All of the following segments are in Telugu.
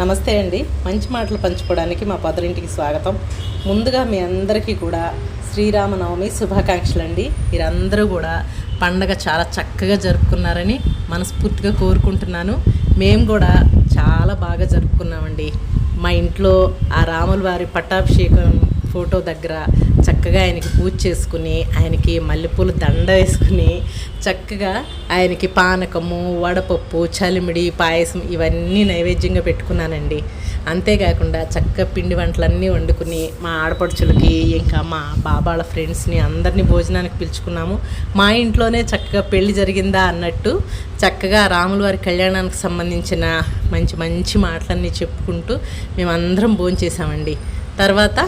నమస్తే అండి. మంచి మాటలు పంచుకోవడానికి మా పదరింటికి స్వాగతం. ముందుగా మీ అందరికీ కూడా శ్రీరామనవమి శుభాకాంక్షలు అండి మీరందరూ కూడా పండగ చాలా చక్కగా జరుపుకున్నారని మనస్ఫూర్తిగా కోరుకుంటున్నాను. మేము కూడా చాలా బాగా జరుపుకున్నామండి. మా ఇంట్లో ఆ రాముల వారి పట్టాభిషేకం ఫోటో దగ్గర చక్కగా ఆయనకి పూజ చేసుకుని ఆయనకి మల్లెపూల దండ వేసుకుని చక్కగా ఆయనకి పానకము వడపప్పు చలిమిడి పాయసం ఇవన్నీ నైవేద్యంగా పెట్టుకున్నానండి. అంతేకాకుండా చక్కగా పిండి వంటలన్నీ వండుకుని మా ఆడపడుచులకి ఇంకా మా బాబాల ఫ్రెండ్స్ని అందరినీ భోజనానికి పిలుచుకున్నాము. మా ఇంట్లోనే చక్కగా పెళ్ళి జరిగిందా అన్నట్టు చక్కగా రాముల వారి కళ్యాణానికి సంబంధించిన మంచి మంచి మాటలన్నీ చెప్పుకుంటూ మేమందరం భోంచేసామండి తర్వాత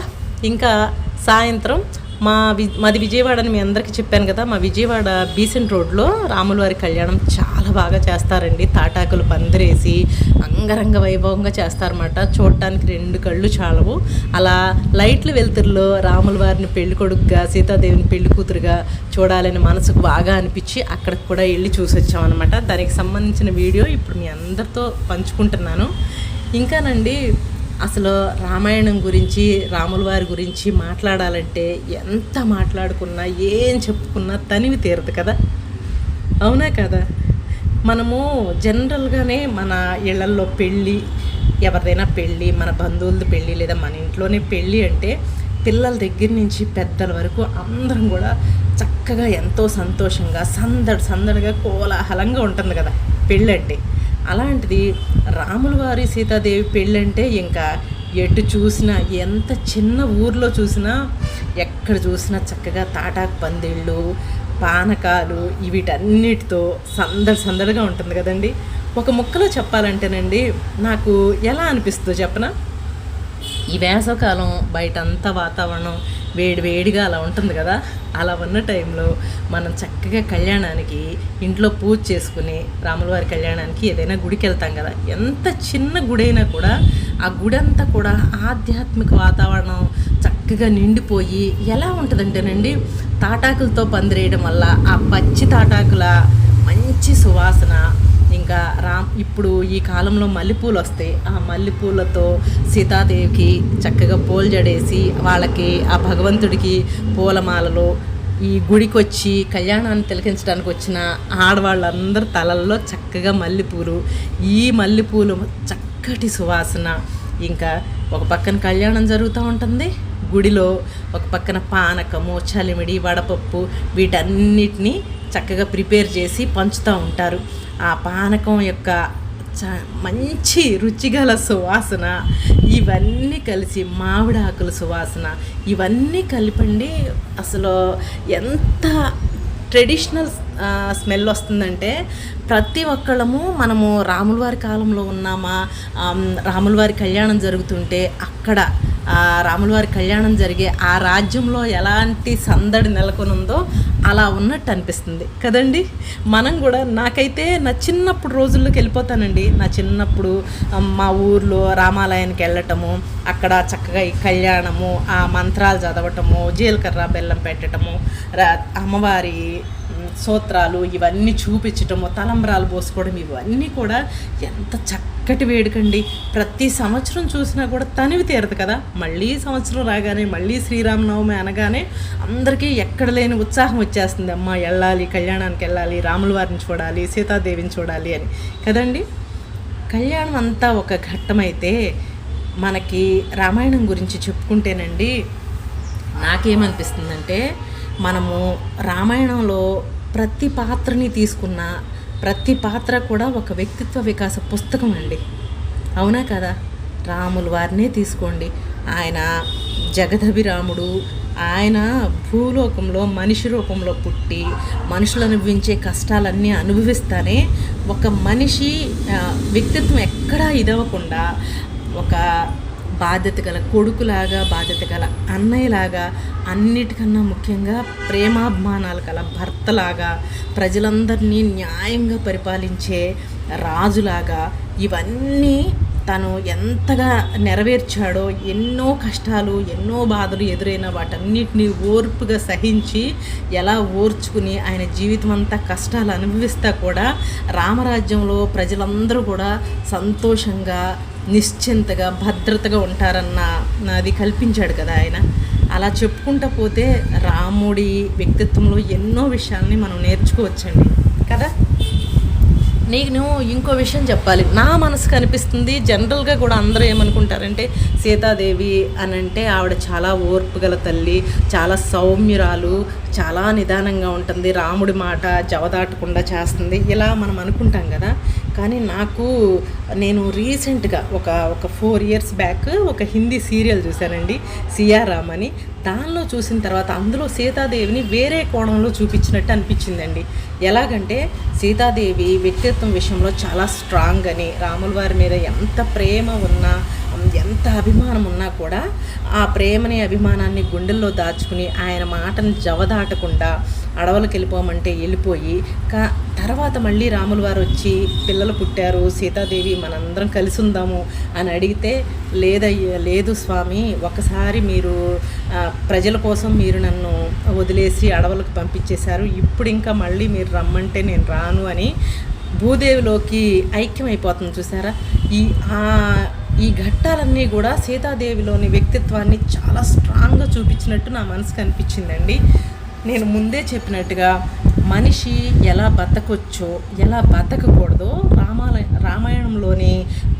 ఇంకా సాయంత్రం మా వి మాది విజయవాడ అని మీ అందరికీ చెప్పాను కదా మా విజయవాడ బీసెంట్ రోడ్లో రాముల వారి కళ్యాణం చాలా బాగా చేస్తారండి. తాటాకులు పందిరేసి అంగరంగ వైభవంగా చేస్తారన్నమాట. చూడటానికి రెండు కళ్ళు చాలవు. అలా లైట్లు వెలుతురులో రాముల వారిని పెళ్ళి కొడుకుగా సీతాదేవిని పెళ్ళి కూతురుగా చూడాలని మనసుకు బాగా అనిపించి అక్కడికి కూడా వెళ్ళి చూసి వచ్చామన్నమాట దానికి సంబంధించిన వీడియో ఇప్పుడు మీ అందరితో పంచుకుంటున్నాను. ఇంకానండి అసలు రామాయణం గురించి రాముల వారి గురించి మాట్లాడాలంటే ఎంత మాట్లాడుకున్నా ఏం చెప్పుకున్నా తనివి తీరదు కదా? అవునా కదా? మనము జనరల్గానే మన ఇళ్ళల్లో పెళ్ళి ఎవరిదైనా పెళ్ళి మన బంధువులది పెళ్ళి లేదా మన ఇంట్లోనే పెళ్ళి అంటే పిల్లల దగ్గర నుంచి పెద్దల వరకు అందరం కూడా చక్కగా ఎంతో సంతోషంగా సందడి సందడిగా కోలాహలంగా ఉంటుంది కదా పెళ్ళి అంటే అలాంటిది రాములు వారి సీతాదేవి పెళ్ళంటే ఇంకా ఎటు చూసినా ఎంత చిన్న ఊర్లో చూసినా ఎక్కడ చూసినా చక్కగా తాటాకు పందిళ్ళు పానకాలు వీటన్నిటితో సందడి సందడిగా ఉంటుంది కదండి. ఒక ముక్కలో చెప్పాలంటేనండి నాకు ఎలా అనిపిస్తుందో చెప్పనా? ఈ వేసవకాలం బయట అంతా వాతావరణం వేడి వేడిగా అలా ఉంటుంది కదా. అలా ఉన్న టైంలో మనం చక్కగా కళ్యాణానికి ఇంట్లో పూజ చేసుకుని రాములవారి కళ్యాణానికి ఏదైనా గుడికి వెళ్తాం కదా. ఎంత చిన్న గుడి అయినా కూడా ఆ గుడి అంతా కూడా ఆధ్యాత్మిక వాతావరణం చక్కగా నిండిపోయి ఎలా ఉంటుందంటేనండి తాటాకులతో పందిరేయడం వల్ల ఆ పచ్చి తాటాకుల మంచి సువాసన ఇంకా రామ్ ఇప్పుడు ఈ కాలంలో మల్లెపూలు వస్తాయి ఆ మల్లెపూలతో సీతాదేవికి చక్కగా పూలు జడేసి వాళ్ళకి ఆ భగవంతుడికి పూలమాలలో ఈ గుడికి వచ్చి కళ్యాణాన్ని తిలకించడానికి వచ్చిన ఆడవాళ్ళందరి తలల్లో చక్కగా మల్లెపూలు ఈ మల్లెపూలు చక్కటి సువాసన. ఇంకా ఒక పక్కన కళ్యాణం జరుగుతూ ఉంటుంది. గుడిలో ఒక పక్కన పానకము చలిమిడి వడపప్పు వీటన్నిటినీ చక్కగా ప్రిపేర్ చేసి పంచుతూ ఉంటారు. ఆ పానకం యొక్క చ మంచి రుచిగల సువాసన ఇవన్నీ కలిసి మామిడాకుల సువాసన ఇవన్నీ కలిపండి అసలు ఎంత ట్రెడిషనల్ స్మెల్ వస్తుందంటే ప్రతి ఒక్కళ్ళము మనము రాములవారి కాలంలో ఉన్నామా రాములవారి కళ్యాణం జరుగుతుంటే అక్కడ ఆ రాముల వారి కళ్యాణం జరిగే ఆ రాజ్యంలో ఎలాంటి సందడి నెలకొని ఉందో అలా ఉన్నట్టు అనిపిస్తుంది. కదండి? మనం కూడా నాకైతే నా చిన్నప్పుడు రోజుల్లోకి వెళ్ళిపోతానండి. నా చిన్నప్పుడు మా ఊర్లో రామాలయానికి వెళ్ళటము అక్కడ చక్కగా ఈ కళ్యాణము ఆ మంత్రాలు చదవటము జీలకర్ర బెల్లం పెట్టడము అమ్మవారి సూత్రాలు ఇవన్నీ చూపించటము తలంబ్రాలు పోసుకోవడం ఇవన్నీ కూడా ఎంత చక్కటి వేడుకండి. ప్రతి సంవత్సరం చూసినా కూడా తనివి తీరదు కదా. మళ్ళీ సంవత్సరం రాగానే మళ్ళీ శ్రీరామనవమి అనగానే అందరికీ ఎక్కడ లేని ఉత్సాహం వచ్చేస్తుంది. అమ్మ వెళ్ళాలి కళ్యాణానికి వెళ్ళాలి రాముల వారిని చూడాలి సీతాదేవిని చూడాలి అని. కదండి? కళ్యాణం అంతా ఒక ఘట్టమైతే మనకి రామాయణం గురించి చెప్పుకుంటేనండి నాకేమనిపిస్తుందంటే మనము రామాయణంలో ప్రతి పాత్రని తీసుకున్న ప్రతి పాత్ర కూడా ఒక వ్యక్తిత్వ వికాస పుస్తకం అండి. అవునా కదా? రాములు వారినే తీసుకోండి. ఆయన జగదభిరాముడు ఆయన భూలోకంలో మనిషి రూపంలో పుట్టి మనుషులు అనుభవించే కష్టాలన్నీ అనుభవిస్తానే ఒక మనిషి వ్యక్తిత్వం ఎక్కడా ఇదవకుండా ఒక బాధ్యత గల కొడుకులాగా బాధ్యత గల అన్నయ్యలాగా అన్నిటికన్నా ముఖ్యంగా ప్రేమాభిమానాలు గల భర్తలాగా ప్రజలందరినీ న్యాయంగా పరిపాలించే రాజులాగా ఇవన్నీ తను ఎంతగా నెరవేర్చాడో ఎన్నో కష్టాలు ఎన్నో బాధలు ఎదురైన వాటన్నిటిని ఓర్పుగా సహించి ఎలా ఓర్చుకుని ఆయన జీవితం అంతా కష్టాలు అనుభవిస్తా కూడా రామరాజ్యంలో ప్రజలందరూ కూడా సంతోషంగా నిశ్చింతగా భద్రతగా ఉంటారన్న అది కల్పించాడు కదా ఆయన. అలా చెప్పుకుంటా పోతే రాముడి వ్యక్తిత్వంలో ఎన్నో విషయాల్ని మనం నేర్చుకోవచ్చండి. కదా? నేను ఇంకో విషయం చెప్పాలి. నా మనసు కనిపిస్తుంది జనరల్గా కూడా అందరూ ఏమనుకుంటారంటే సీతాదేవి అని అంటే ఆవిడ చాలా ఓర్పు గల తల్లి చాలా సౌమ్యురాలు చాలా నిదానంగా ఉంటుంది రాముడి మాట జవదాటకుండా చేస్తుంది ఇలా మనం అనుకుంటాం కదా. కానీ నాకు నేను రీసెంట్గా ఒక ఒక ఫోర్ ఇయర్స్ బ్యాక్ ఒక హిందీ సీరియల్ చూశానండి సియారామ్ అని. దానిలో చూసిన తర్వాత అందులో సీతాదేవిని వేరే కోణంలో చూపించినట్టు అనిపించిందండి. ఎలాగంటే సీతాదేవి వ్యక్తిత్వం విషయంలో చాలా స్ట్రాంగ్ అని రాముల వారి మీద ఎంత ప్రేమ ఉన్నా ఎంత అభిమానం ఉన్నా కూడా ఆ ప్రేమని అభిమానాన్ని గుండెల్లో దాచుకుని ఆయన మాటను జవదాటకుండా అడవులకు వెళ్ళిపోమంటే వెళ్ళిపోయి కా తర్వాత మళ్ళీ రాముల వారు వచ్చి పిల్లలు పుట్టారు సీతాదేవి మనందరం కలిసి ఉందాము అని అడిగితే లేదయ్య లేదు స్వామి ఒకసారి మీరు ప్రజల కోసం మీరు నన్ను వదిలేసి అడవులకు పంపించేశారు ఇప్పుడు ఇంకా మళ్ళీ మీరు రమ్మంటే నేను రాను అని భూదేవిలోకి ఐక్యమైపోతుంది చూసారా? ఈ ఆ ఈ ఘట్టాలన్నీ కూడా సీతాదేవిలోని వ్యక్తిత్వాన్ని చాలా స్ట్రాంగ్గా చూపించినట్టు నా మనసుకు అనిపించిందండి. నేను ముందే చెప్పినట్టుగా మనిషి ఎలా బతకొచ్చో ఎలా బతకకూడదో రామాలయ రామాయణంలోని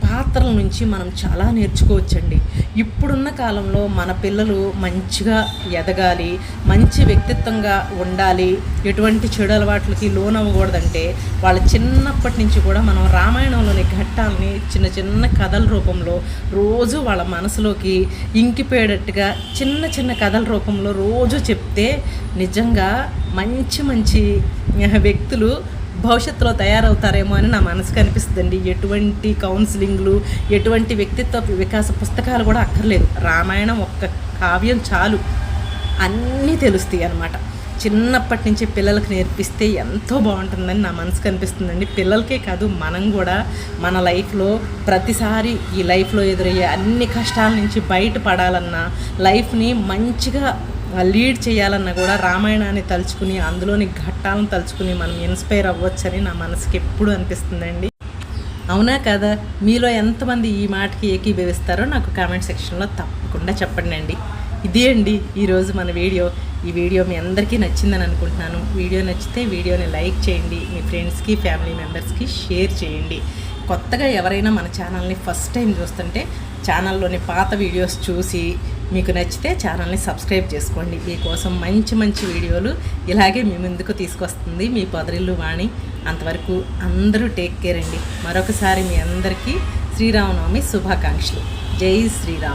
పాత్రల నుంచి మనం చాలా నేర్చుకోవచ్చండి. ఇప్పుడున్న కాలంలో మన పిల్లలు మంచిగా ఎదగాలి మంచి వ్యక్తిత్వంగా ఉండాలి ఎటువంటి చెడు అలవాట్లకి లోనవ్వకూడదంటే వాళ్ళ చిన్నప్పటి నుంచి కూడా మనం రామాయణంలోని ఘట్టాలని చిన్న చిన్న కథల రూపంలో రోజు వాళ్ళ మనసులోకి ఇంకిపోయేటట్టుగా చిన్న చిన్న కథల రూపంలో రోజు చెప్తే నిజంగా మంచి మంచి వ్యక్తులు భవిష్యత్తులో తయారవుతారేమో అని నా మనసుకు అనిపిస్తుందండి. ఎటువంటి కౌన్సిలింగ్లు ఎటువంటి వ్యక్తిత్వ వికాస పుస్తకాలు కూడా అక్కర్లేదు. రామాయణం ఒక్క కావ్యం చాలు. అన్నీ తెలుస్తాయి అన్నమాట. చిన్నప్పటి నుంచి పిల్లలకు నేర్పిస్తే ఎంతో బాగుంటుందని నా మనసుకు అనిపిస్తుందండి. పిల్లలకే కాదు మనం కూడా మన లైఫ్లో ప్రతిసారి ఈ లైఫ్లో ఎదురయ్యే అన్ని కష్టాల నుంచి బయటపడాలన్నా లైఫ్ని మంచిగా లీడ్ చేయాలన్నా కూడా రామాయణాన్ని తలుచుకుని అందులోని ఘట్టాలను తలుచుకుని మనం ఇన్స్పైర్ అవ్వచ్చని నా మనసుకి ఎప్పుడు అనిపిస్తుందండి. అవునా కదా? మీలో ఎంతమంది ఈ మాటకి ఏకీభవిస్తారో నాకు కామెంట్ సెక్షన్లో తప్పకుండా చెప్పండి అండి ఇదే అండి ఈరోజు మన వీడియో. ఈ వీడియో మీ అందరికీ నచ్చిందని అనుకుంటున్నాను. వీడియో నచ్చితే వీడియోని లైక్ చేయండి మీ ఫ్రెండ్స్కి ఫ్యామిలీ మెంబర్స్కి షేర్ చేయండి. కొత్తగా ఎవరైనా మన ఛానల్ని ఫస్ట్ టైం చూస్తుంటే ఛానల్లోని పాత వీడియోస్ చూసి మీకు నచ్చితే ఛానల్ని సబ్స్క్రైబ్ చేసుకోండి. మీకోసం మంచి మంచి వీడియోలు ఇలాగే మీ ముందుకు తీసుకొస్తుంది మీ పొదరిల్లు వాణి. అంతవరకు అందరూ టేక్ కేర్ అండి. మరొకసారి మీ అందరికీ శ్రీరామనవమి శుభాకాంక్షలు. జై శ్రీరామ్.